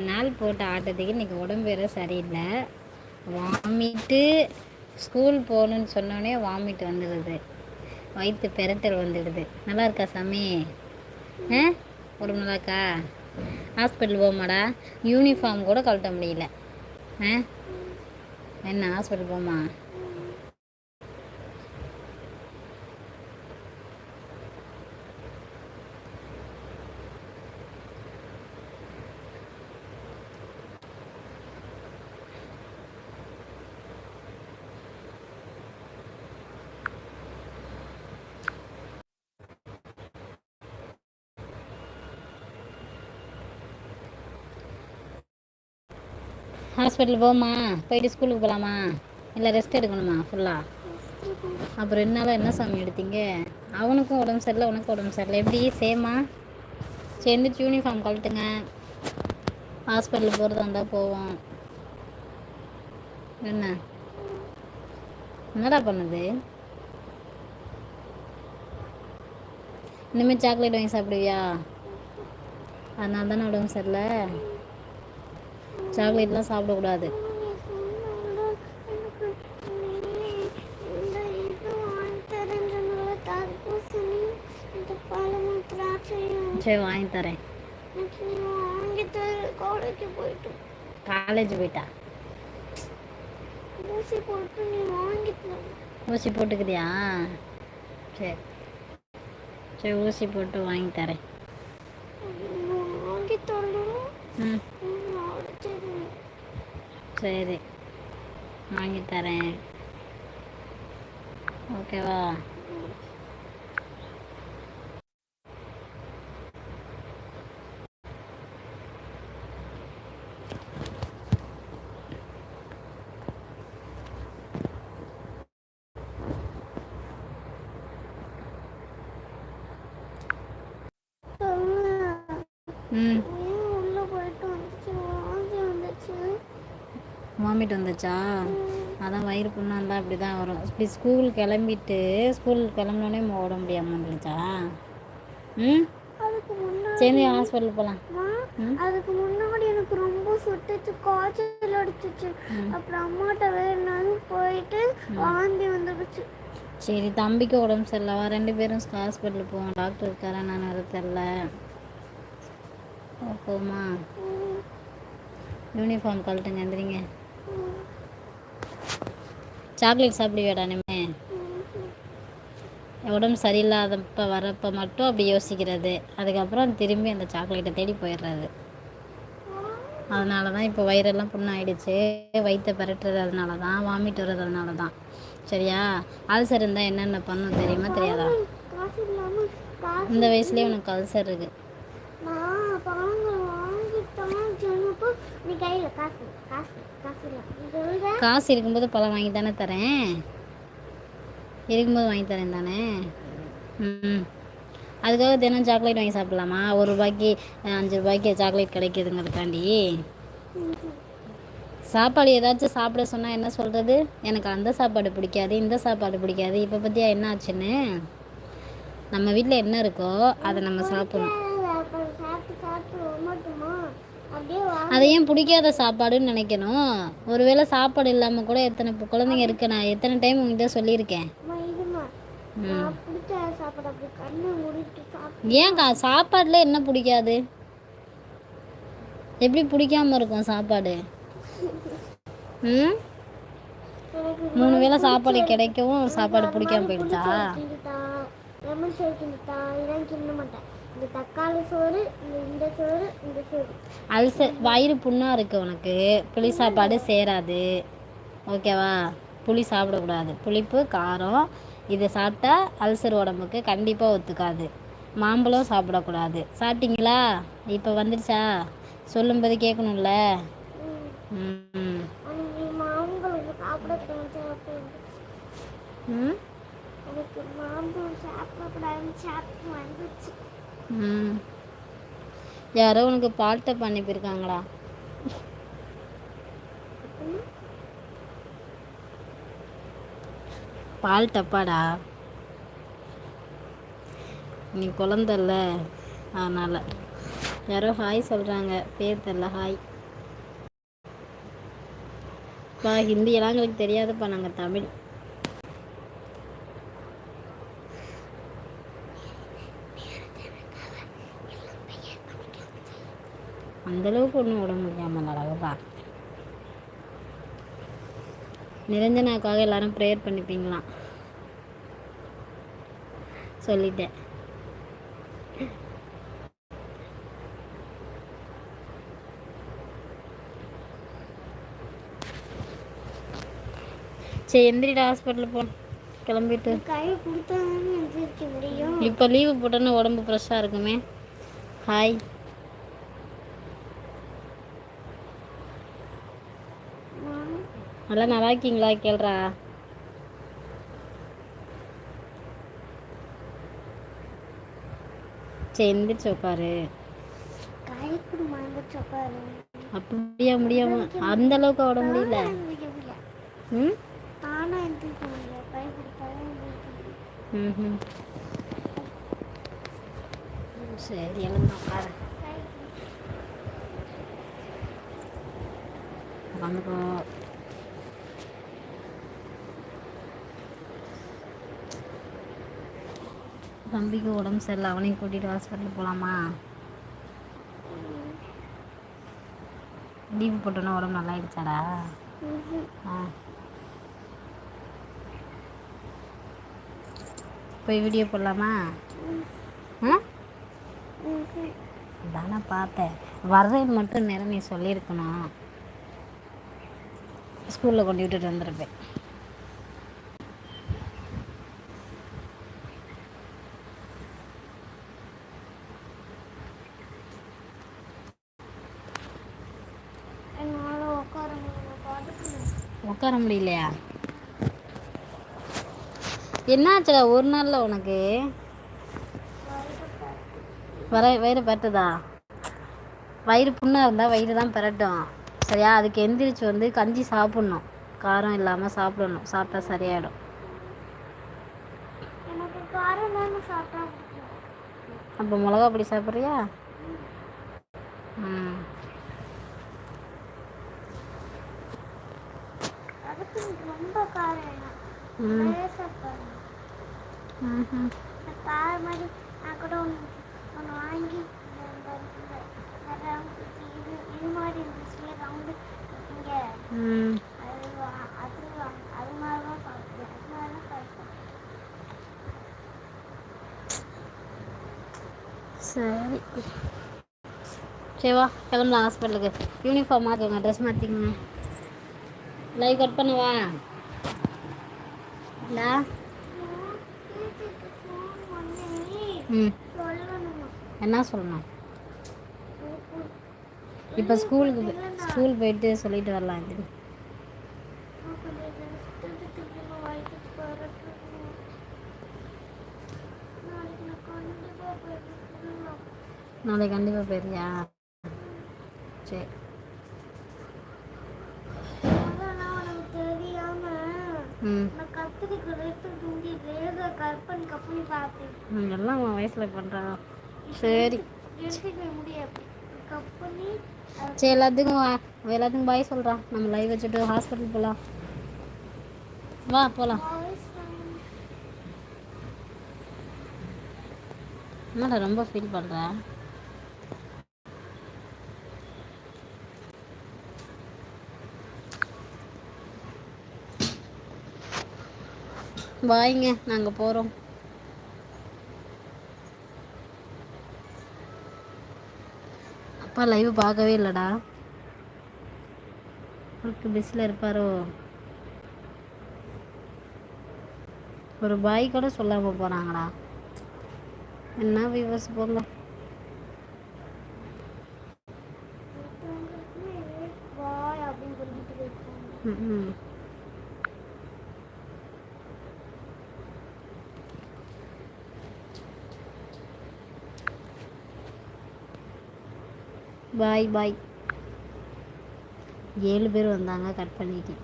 நாள் போட்ட ஆட்டத்துக்கு இன்றைக்கி உடம்பு வேறு சரியில்லை. வாமிட்டு ஸ்கூல் போகணுன்னு சொன்னோடனே வாமிட் வந்துடுது. வயிற்று பெரட்டல் வந்துடுது. நல்லா இருக்கா சாமி? ஆ? உடம்பு நல்லா இருக்கா? ஹாஸ்பிட்டல் போமாடா. யூனிஃபார்ம் கூட கழட்ட முடியல. ஆ? என்ன ஹாஸ்பிட்டல் போமா? ஹாஸ்பிட்டல் போமா போயிட்டு ஸ்கூலுக்கு போகலாமா இல்லை ரெஸ்ட் எடுக்கணுமா ஃபுல்லாக அப்புறம் ரெண்டு நாளாக என்ன சாமி எடுத்தீங்க? அவனுக்கும் உடம்பு சரியில்லை உனக்கும் உடம்பு சரியில்லை. எப்படி? சேமா சேர்ந்துட்டு யூனிஃபார்ம் கழட்டுங்க. ஹாஸ்பிட்டல் போகிறதா இருந்தால் போவோம். என்ன? என்னடா பண்ணுது? இனிமேல் சாக்லேட் வாங்கி சாப்பிடுவியா? அதனால தானே உடம்பு சரியில்லை. சாக்லேட்லாம் சாப்பிடக்கூடாது. சரி வாங்கி தரேன். காலேஜ் போயிட்டா? ஊசி போட்டுக்கிறியா சரி. சரி ஊசி போட்டு வாங்கி தரேன். ம். சரி வாங்கி தரேன் ஓகேவா ம் வாமிட் வந்துச்சா? அதான் வயிறு புண்ணாக இருந்தால் அப்படி தான் வரும். இப்படி ஸ்கூல் கிளம்பிட்டு ஸ்கூல் கிளம்பினோடனே ஓட முடியாமல் வந்துடுச்சா ம்? சரி ஹாஸ்பிட்டல் போகலாம் அதுக்கு முன்னாடி எனக்கு ரொம்ப சுட்டுச்சு காய்ச்சல் அடிச்சிச்சு. அப்புறம் அம்மாட்ட வேறு போயிட்டு வாந்தி வந்துடுச்சு சரி தம்பிக்கு உடம்பு சரியில்லவா ரெண்டு பேரும் ஹாஸ்பிட்டல் போவோம். டாக்டர் இருக்காரா நான் வர தெரில போமா யூனிஃபார்ம் கழட்டுங்க எந்திரிங்க. சாக்லேட் சாப்பிடுவியாடா இனிமே? உடம்பு சரியில்லாதப்ப வரப்போ மட்டும் அப்படி யோசிக்கிறது. அதுக்கப்புறம் திரும்பி அந்த சாக்லேட்டை தேடி போயிடுறது. அதனால தான் இப்போ வயிறெல்லாம் புண்ணாயிடுச்சு. வயிற்றை பரட்டுறது அதனால தான் வாமிட் வர்றது அதனால தான் சரியா? அல்சர் இருந்தால் என்னென்ன பண்ணும் தெரியுமா தெரியாதா? இந்த வயசுலேயே உனக்கு அல்சர் இருக்குது காசு காசு காசு இருக்கும்போது பழம் வாங்கி தானே தரேன். இருக்கும்போது வாங்கி தரேன் தானே. ம் அதுக்காக தினம் சாக்லேட் வாங்கி சாப்பிட்லாமா? ஒரு ரூபாய்க்கு அஞ்சு ரூபாய்க்கு சாக்லேட் கிடைக்கிதுங்கிறதுக்காண்டி. சாப்பாடு ஏதாச்சும் சாப்பிட சொன்னால் என்ன சொல்கிறது எனக்கு அந்த சாப்பாடு பிடிக்காது இந்த சாப்பாடு பிடிக்காது. இப்போ பற்றியா என்ன ஆச்சுன்னு? நம்ம வீட்டில் என்ன இருக்கோ அதை நம்ம சாப்பிடணும் அப்புறம் சாப்பிட்டு சாப்பிட்டு வரமாட்டோமா அப்படியே வா அதை ஏன் பிடிக்காத சாப்பாடுன்னு நினைக்கணும்? ஒருவேளை சாப்பாடு இல்லாமல் கூட எத்தனை குழந்தைங்க இருக்கு? நான் எத்தனை டைம் உங்ககிட்ட சொல்லியிருக்கேன். அம்மா இதுமா நான் பிடிச்ச சாப்பாடு அப்படி கண்ணை மூடிட்டு சாப்பிட்டு ஏன் கா சாப்பாடில் என்ன பிடிக்காது? எப்படி பிடிக்காம இருக்கும் சாப்பாடு? ம்? மூணு வேளை சாப்பாடு கிடைக்கவும் சாப்பாடு பிடிக்காம போயிடுச்சா? இந்த தக்காளி சோறு இந்த சோறு இந்த சோறு. அல்சர் வயிறு புண்ணாக இருக்குது உனக்கு. புளி சாப்பாடு சேராது. ஓகேவா? புளி சாப்பிடக்கூடாது. புளிப்பு காரம் இதை சாப்பிட்டா அல்சர் உடம்புக்கு கண்டிப்பாக ஒத்துக்காது. மாம்பழம் சாப்பிடக்கூடாது. சாப்பிட்டீங்களா? இப்போ வந்துடுச்சா சொல்லும்போது கேட்கணும்ல. ம். மாம்பழம் சாப்பிடக்கூடாதுன்னு சாப்பிட்டு வந்துச்சு. ம். யாரோ உனக்கு பால் டப் அனுப்பியிருக்காங்களா பால் டப்பாடா. நீ குழந்தல்ல அதனால். யாரோ ஹாய் சொல்கிறாங்க பேர் தெரில ஹாய். பாப்பா ஹிந்தி எல்லாம் எங்களுக்கு தெரியாதுப்பா நாங்கள் தமிழ். அந்தளவுக்கு ஒன்றும் உடம்பு முடியாமல் அழகுப்பா நிரஞ்சனாக்காக எல்லாரும் ப்ரேயர் பண்ணிப்பீங்களாம் சொல்லிட்டேன். சரி எந்திரிடா ஹாஸ்பிட்டல் போ. கிளம்பிட்டு. இப்போ லீவு போட்டோன்னு உடம்பு ஃப்ரெஷ்ஷாக இருக்குமே. ஹாய் நான் நல்லா நல்லா இருக்கீங்களா கேள்றா. சரி எந்திரிச்சு உட்காரு. அப்படியா முடியாம? அந்த அளவுக்கு ஓட முடியல. ம்? சரி எழுந்து உட்காரு. தம்பிக்கு உடம்பு சரியில்லை அவனையும் கூட்டிகிட்டு ஹாஸ்பிட்டல் போகலாமா லீவு போட்டோன்னா உடம்பு நல்லா ஆயிடுச்சாடா? ஆ. போய் வீடியோ போடலாமா? ஆ? தானே பார்த்தேன். வர்றேன் மட்டும் நேரம் நீ சொல்லியிருக்கணும். ஸ்கூலில் கொண்டு விட்டுட்டு வந்திருப்பேன் என்னால உட்கார முடியல படுக்கணும் உட்கார முடியலையா? என்னாச்சுடா ஒரு நாளில் உனக்கு? வர வயிறு பட்டுதா? வயிறு புண்ணாக இருந்தால் வயிறு தான் பெரட்டும். சரியா? அதுக்கு எந்திரிச்சு வந்து கஞ்சி சாப்பிட்ணும். காரம் இல்லாமல் சாப்பிடணும். சாப்பிட்டா சரியாயிடும். அப்போ மிளகா பொடி சாப்பிட்றியா? ம் அதுக்கு எனக்கு ரொம்ப காரம் காரம் மாதிரி நான் கூட ஒன்று வாங்கி இது இது மாதிரி இருந்துச்சு ரவுண்டு இங்கே. ம். அது அது அது மாதிரி தான் சாப்பிடுவேன் அது மாதிரி தான் சாப்பிடுவேன் சரி. சரி வா கிளம்பலாம் ஹாஸ்பிட்டலுக்கு யூனிஃபார்ம் மாற்றிக்கோங்க ட்ரெஸ் மாற்றிக்கோங்க லைவ் கட் பண்ணவா? சொல்லணுமா என்ன சொல்லணும்? இப்போ ஸ்கூலுக்கு ஸ்கூல் போயிட்டு சொல்லிட்டு வரலாம் இது. நாளைக்கு கண்டிப்பாக போயிடுறியா? சரி. எல்லாம் உன் வயசில் பண்ணுறா சரி. சரி எல்லாத்துக்கும் எல்லாத்துக்கும் பாய் சொல்கிறான் நம்ம லைவ் வச்சுட்டு ஹாஸ்பிட்டல் போகலாம் வா போகலாம் என்னடா ரொம்ப ஃபீல் பண்ணுற பாய்ங்க நாங்கள் போகிறோம் அப்பா லைவ் பார்க்கவே இல்லைடா. அவருக்கு பிஸியில் இருப்பாரோ? ஒரு பாய் கூட சொல்லாமல் போகிறாங்கடா என்ன வியூவர்ஸ் போங்க. பாய் ம். பாய் பாய். ஏழு பேர் வந்தாங்க கட் பண்ணிட்டேன்.